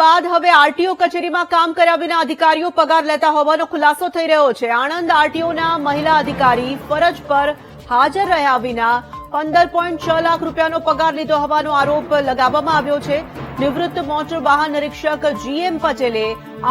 બાદ હવે આરટીઓ કચેરીમાં કામ કર્યા વિના અધિકારીઓ પગાર લેતા હોવાનો ખુલાસો થઈ રહ્યો છે. આણંદ આરટીઓના મહિલા અધિકારી ફરજ પર હાજર રહ્યા વિના પંદર પોઈન્ટ છ લાખ રૂપિયાનો પગાર લીધો હોવાનો આરોપ લગાવવામાં આવ્યો છે. નિવૃત્ત મોટર વાહન નિરીક્ષક જીએમ પટેલે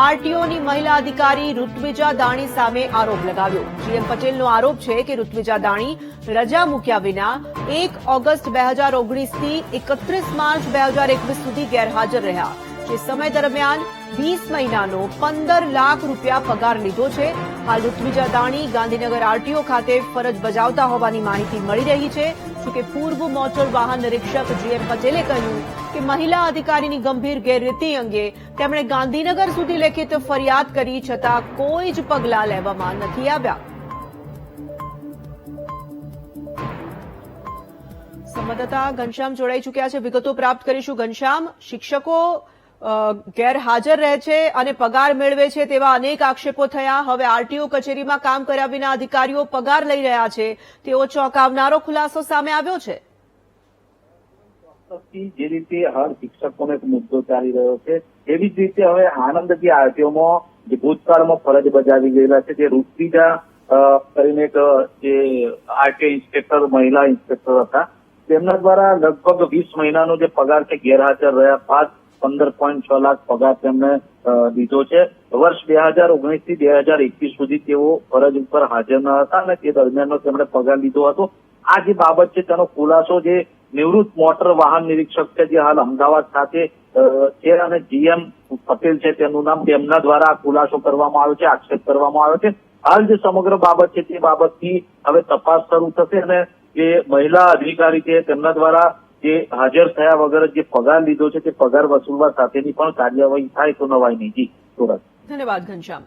આરટીઓની મહિલા અધિકારી ઋત્વિજા દાણી સામે આરોપ લગાવ્યો. જીએમ પટેલનો આરોપ છે કે ઋત્વિજા દાણી રજા મૂક્યા વિના એક ઓગસ્ટ બે હજાર ઓગણીસથી એકત્રીસ માર્ચ બે હજાર એકવીસ સુધી ગેરહાજર રહ્યા. જે સમય દરમિયાન વીસ મહિનાનો પંદર લાખ રૂપિયા પગાર લીધો છે. હાલ ઋત્વિજા દાણી ગાંધીનગર આરટીઓ ખાતે ફરજ બજાવતા હોવાની માહિતી મળી રહી છે. જોકે પૂર્વ મોટર વાહન નિરીક્ષક જીએમ પટેલે કહ્યું કે મહિલા અધિકારીની ગંભીર ગેરરીતિ અંગે તેમણે ગાંધીનગર સુધી લેખિત ફરિયાદ કરી છતાં કોઈ જ પગલાં લેવામાં નથી આવ્યા. સંવાદદાતા ઘનશ્યામ જોડાઈ ચૂક્યા છે. વિગતો પ્રાપ્ત કરીશું. ઘનશ્યામ, શિક્ષકો ગેરહાજર રહે છે અને પગાર મેળવે છે તેવા અનેક આક્ષેપો થયા. હવે આરટીઓ કચેરીમાં કામ કર્યા વિના અધિકારીઓ પગાર લઈ રહ્યા છે. તેવો ચોંકાવનારો ખુલાસો સામે આવ્યો છે. જે રીતે હાલ શિક્ષકોનો એક મુદ્દો ચાલી રહ્યો છે, એવી જ રીતે હવે આનંદ જે આરટીઓમાં જે ભૂતકાળમાં ફરજ બજાવી ગયેલા છે, જે ઋત્વિજા કરીને એક જે આરટીઓ ઇન્સ્પેક્ટર, મહિલા ઇન્સ્પેક્ટર હતા, તેમના દ્વારા લગભગ વીસ મહિનાનો જે પગાર છે, ગેરહાજર રહ્યા બાદ પંદર પોઈન્ટ છ લાખ પગાર તેમણે દીધો છે. વર્ષ બે હજાર ઓગણીસથી બે હજાર એકવીસ સુધી તેઓ ફરજ ઉપર હાજર ન હતા અને તે દરમિયાનનો તેમણે પગાર લીધો હતો. આ જે બાબત છે, તેનો ખુલાસો જે નિવૃત્ત મોટર વાહન નિરીક્ષક છે, જે હાલ અમદાવાદ ખાતે છે અને જીએમ પટેલ છે, તેનું નામ તેમના દ્વારા ખુલાસો કરવામાં આવ્યો છે, આક્ષેપ કરવામાં આવ્યો છે. હાલ જે સમગ્ર બાબત છે, તે બાબતની હવે તપાસ શરૂ થશે અને જે મહિલા અધિકારી છે, તેમના દ્વારા જે હાજર થયા વગર જે પગાર લીધો છે તે પગાર વસૂલવા સાથેની પણ કાર્યવાહી થાય તો નવાઈ નહીં. જી, સુરત. ધન્યવાદ ઘનશ્યામ.